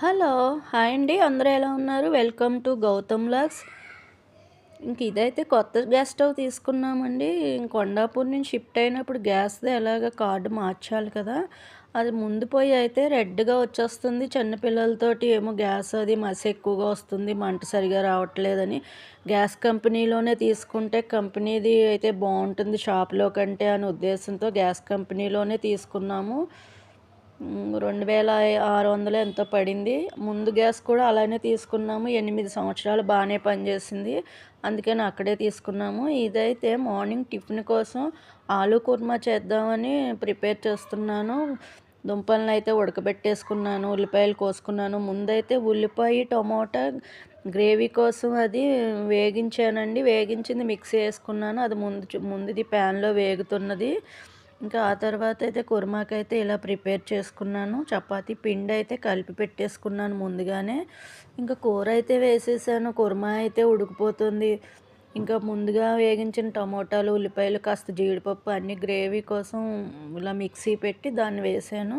Hello hi అండి. అందరూ ఎలా ఉన్నారు? వెల్కమ్ టు గౌతమ్ లాగ్స్ ఇంక ఇదైతే కొత్త గ్యాస్ స్టవ్ తీసుకున్నామండి. కొండాపూర్ నుంచి షిఫ్ట్ అయినప్పుడు గ్యాస్ది ఎలాగ కార్డు మార్చాలి కదా. అది ముందు పోయి అయితే రెడ్గా వచ్చేస్తుంది. చిన్నపిల్లలతోటి ఏమో గ్యాస్ అది మసి ఎక్కువగా వస్తుంది. మంట సరిగా రావట్లేదని గ్యాస్ కంపెనీలోనే తీసుకుంటే కంపెనీది అయితే బాగుంటుంది. షాప్లో కంటే అనే ఉద్దేశంతో గ్యాస్ కంపెనీలోనే తీసుకున్నాము. రెండు వేల ఆరు వందలు ఎంతో పడింది. ముందు గ్యాస్ కూడా అలానే తీసుకున్నాము. ఎనిమిది సంవత్సరాలు బాగానే పనిచేసింది. అందుకని అక్కడే తీసుకున్నాము. ఇదైతే మార్నింగ్ టిఫిన్ కోసం ఆలు కుర్మా చేద్దామని ప్రిపేర్ చేస్తున్నాను. దుంపలను అయితే ఉడకబెట్టేసుకున్నాను ఉల్లిపాయలు కోసుకున్నాను. ముందైతే ఉల్లిపాయ టమోటా గ్రేవీ కోసం అది వేగించానండి. వేగించింది మిక్సీ వేసుకున్నాను. అది ముందు ముందుది ప్యాన్లో వేగుతున్నది. ఇంకా ఆ తర్వాత అయితే కుర్మాకి అయితే ఇలా ప్రిపేర్ చేసుకున్నాను. చపాతీ పిండి అయితే కలిపి పెట్టేసుకున్నాను ముందుగానే. ఇంకా కూర అయితే వేసేసాను. కుర్మా అయితే ఉడికిపోతుంది. ఇంకా ముందుగా వేగించిన టమోటాలు ఉల్లిపాయలు కాస్త జీడిపప్పు అన్ని గ్రేవీ కోసం ఇలా మిక్సీ పెట్టి దాన్ని వేసాను.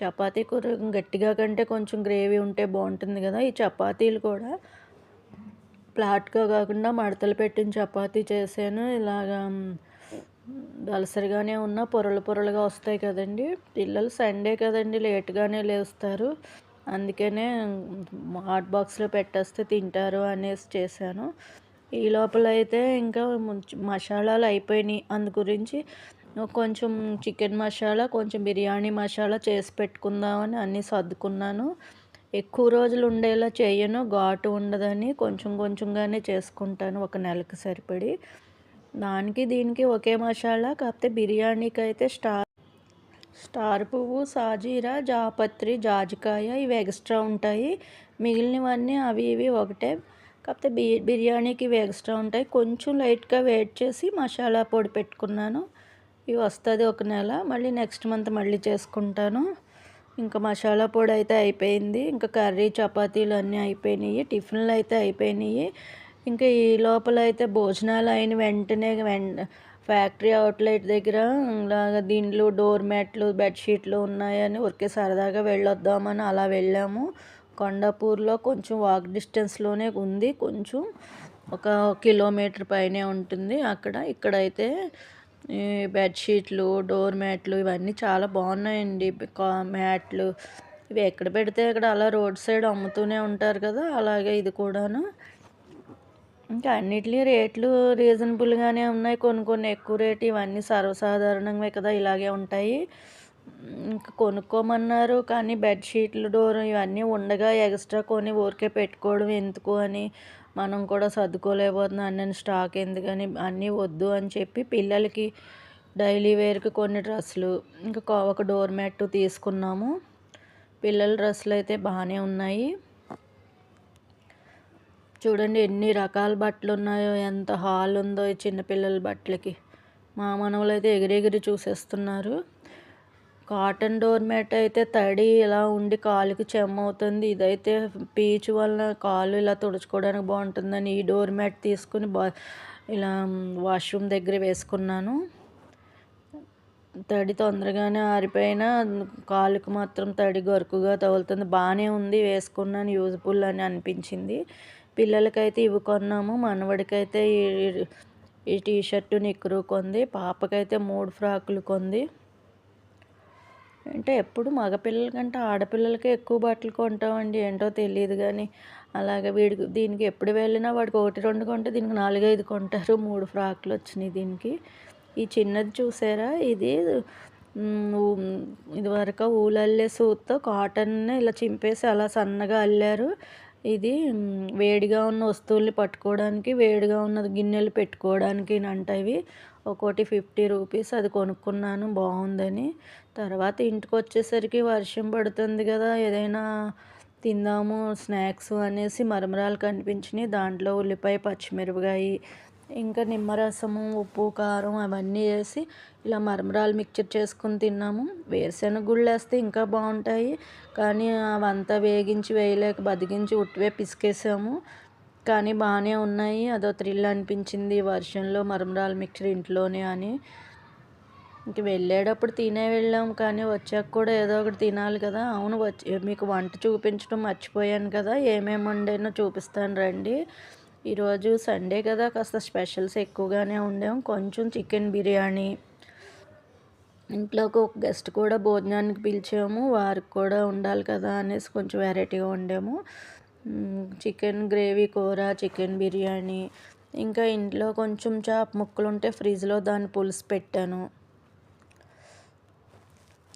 చపాతీ కూర గట్టిగా కంటే కొంచెం గ్రేవీ ఉంటే బాగుంటుంది కదా ఈ చపాతీలు కూడా. ఫ్లాట్గా కాకుండా మడతలు పెట్టిన చపాతీ చేశాను. ఇలాగా దలసరిగానే ఉన్న పొరలు పొరలుగా వస్తాయి కదండి. పిల్లలు సండే కదండి లేట్గానే లేస్తారు. అందుకనే హాట్ బాక్స్లో పెట్టేస్తే తింటారు అనేసి చేశాను. ఈ లోపల అయితే ఇంకా మసాలాలు అయిపోయినాయి. అందు గురించి కొంచెం చికెన్ మసాలా కొంచెం బిర్యానీ మసాలా చేసి పెట్టుకుందామని అన్నీ సర్దుకున్నాను. ఎక్కువ రోజులు ఉండేలా చేయను ఘాటు ఉండదని కొంచెం కొంచెంగానే చేసుకుంటాను. ఒక నెలకు సరిపడి. దానికి దీనికి ఒకే మసాలా కాకపోతే బిర్యానీకి అయితే స్టార్ స్టార్ పువ్వు సాజీరా జాపత్రి జాజికాయ ఇవి ఎక్స్ట్రా ఉంటాయి. మిగిలినవన్నీ అవి ఇవి ఒకటే. కాకపోతే బి బిర్యానీకి ఇవి ఎక్స్ట్రా ఉంటాయి. కొంచెం లైట్గా వెయిట్ చేసి మసాలా పొడి పెట్టుకున్నాను. ఇవి వస్తుంది ఒక నెల. మళ్ళీ నెక్స్ట్ మంత్ మళ్ళీ చేసుకుంటాను. ఇంకా మసాలా పొడి అయితే అయిపోయింది. ఇంకా కర్రీ చపాతీలు అన్నీ అయిపోయినాయి. టిఫిన్లు అయితే అయిపోయినాయి. ఇంకా ఈ లోపల అయితే భోజనాలు అయిన వెంటనే వెంట ఫ్యాక్టరీ అవుట్లెట్ దగ్గర ఇలాగ దీంట్లో డోర్ మ్యాట్లు బెడ్షీట్లు ఉన్నాయని ఊరికే సరదాగా వెళ్ళొద్దామని అలా వెళ్ళాము. కొండాపూర్లో కొంచెం వాక్ డిస్టెన్స్లోనే ఉంది. కొంచెం ఒక కిలోమీటర్ పైనే ఉంటుంది అక్కడ. ఇక్కడైతే బెడ్షీట్లు డోర్ మ్యాట్లు ఇవన్నీ చాలా బాగున్నాయండి. మ్యాట్లు ఇవి ఎక్కడ పెడితే అక్కడ అలా రోడ్ సైడ్ అమ్ముతూనే ఉంటారు కదా అలాగే ఇది కూడాను. ఇంకా అన్నిటినీ రేట్లు రీజనబుల్గానే ఉన్నాయి. కొన్ని కొన్ని ఎక్కువ రేటు ఇవన్నీ సర్వసాధారణంగా కదా ఇలాగే ఉంటాయి. ఇంకా కొనుక్కోమన్నారు కానీ బెడ్షీట్లు డోర్ ఇవన్నీ ఉండగా ఎక్స్ట్రా కొని ఊరికే పెట్టుకోవడం ఎందుకు అని మనం కూడా సర్దుకోలేకపోతున్నాం. అన్నీ స్టాక్ ఎందుకని అన్నీ వద్దు అని చెప్పి పిల్లలకి డైలీ వేర్కి కొన్ని డ్రెస్సులు ఇంకా ఒక డోర్ మ్యాట్ తీసుకున్నాము. పిల్లల డ్రెస్సులు అయితే బాగానే ఉన్నాయి. చూడండి ఎన్ని రకాల బట్టలు ఉన్నాయో ఎంత హాల్ ఉందో ఈ చిన్నపిల్లల బట్టలకి. మా మనవలు అయితే ఎగిరెగిరి చూసేస్తున్నారు. కాటన్ డోర్ మ్యాట్ అయితే తడి ఇలా ఉండి కాలుకి చెమ్మ అవుతుంది ఇదైతే పీచు వలన కాలు ఇలా తుడుచుకోవడానికి బాగుంటుందని ఈ డోర్ మ్యాట్ తీసుకుని బా ఇలా వాష్రూమ్ దగ్గర వేసుకున్నాను. తడి తొందరగానే ఆరిపోయినా కాలుకి మాత్రం తడి గరుకుగా తగులుతుంది. బాగానే ఉంది వేసుకున్నాను యూజ్ఫుల్ అని అనిపించింది. పిల్లలకైతే ఇవి కొన్నాము. మనవడికైతే ఈ ఈ టీషర్టు నిక్కరు కొంది. పాపకైతే మూడు ఫ్రాకులు కొంది. అంటే ఎప్పుడు మగపిల్లల కంటే ఆడపిల్లలకే ఎక్కువ బట్టలు కొంటామండి. ఏంటో తెలియదు కానీ అలాగే వీడికి దీనికి ఎప్పుడు వెళ్ళినా వాడికి ఒకటి రెండు కొంటే దీనికి నాలుగైదు కొంటారు. మూడు ఫ్రాక్లు వచ్చినాయి దీనికి. ఈ చిన్నది చూసారా? ఇది ఇది వరకు ఊలల్లే సూత్తో కాటన్ ఇలా చింపేసి అలా సన్నగా అల్లారు. ఇది వేడిగా ఉన్న వస్తువుల్ని పట్టుకోవడానికి వేడిగా ఉన్న గిన్నెలు పెట్టుకోవడానికి అంట ఇవి. ఒక్కోటి ఫిఫ్టీ రూపీస్ అది కొనుక్కున్నాను బాగుందని. తర్వాత ఇంటికి వచ్చేసరికి వర్షం పడుతుంది కదా ఏదైనా తిందాము స్నాక్స్ అనేసి మరమరాలు కనిపించినాయి. దాంట్లో ఉల్లిపాయ పచ్చిమిరపకాయ ఇంకా నిమ్మరసము ఉప్పు కారం అవన్నీ వేసి ఇలా మరమరాలు మిక్చర్ చేసుకుని తిన్నాము. వేరుశెనగ గుళ్ళు వేస్తే ఇంకా బాగుంటాయి. కానీ అవంతా వేగించి వేయలేక బతికించి ఉట్టివే పిసికేసాము. కానీ బాగానే ఉన్నాయి. అదో థ్రిల్ అనిపించింది వర్షంలో మరమరాలు మిక్చర్ ఇంట్లోనే అని. ఇంక వెళ్ళేటప్పుడు తినే వెళ్ళాం. కానీ వచ్చాక కూడా ఏదో ఒకటి తినాలి కదా. అవును వచ్చి మీకు వంట చూపించడం మర్చిపోయాను కదా. ఏమేమి వండానో చూపిస్తాను రండి. ఈరోజు సండే కదా కాస్త స్పెషల్స్ ఎక్కువగానే ఉండాం. కొంచెం చికెన్ బిర్యానీ. ఇంట్లోకి ఒక గెస్ట్ కూడా భోజనానికి పిలిచాము. వారికి కూడా ఉండాలి కదా అనేసి కొంచెం వెరైటీగా వండాము చికెన్ గ్రేవీ కూర చికెన్ బిర్యానీ. ఇంకా ఇంట్లో కొంచెం చేప ముక్కలు ఉంటే ఫ్రిడ్జ్లో దాన్ని పులుసు పెట్టాను.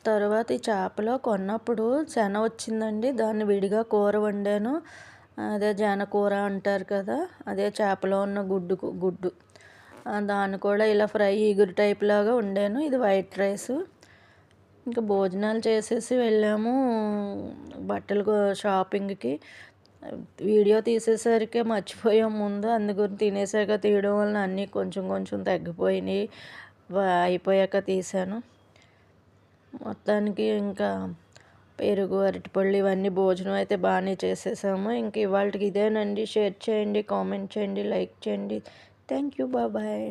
తర్వాత ఈ చేపలో కొన్నప్పుడు శన వచ్చిందండి. దాన్ని విడిగా కూర వండాను. అదే జానకూర అంటారు కదా అదే చేపలో ఉన్న గుడ్డు గుడ్డు. దాన్ని కూడా ఇలా ఫ్రై ఇగురు టైప్ లాగా వండాను. ఇది వైట్ రైస్. ఇంకా భోజనాలు చేసేసి వెళ్ళాము బట్టలు షాపింగ్కి వీడియో తీసేసరికి మర్చిపోయాం ముందు. అందుకని తినేసాక తీయడం వలన అన్నీ కొంచెం కొంచెం తగ్గిపోయినాయి. అయిపోయాక తీసాను. మొత్తానికి ఇంకా పెరుగు అరటిపళ్ళు ఇవన్నీ భోజనం అయితే బాగానే చేసేసాము. ఇంక ఇవాళకి ఇదేనండి. షేర్ చేయండి కామెంట్ చేయండి లైక్ చేయండి. Thank you. బాబాయ్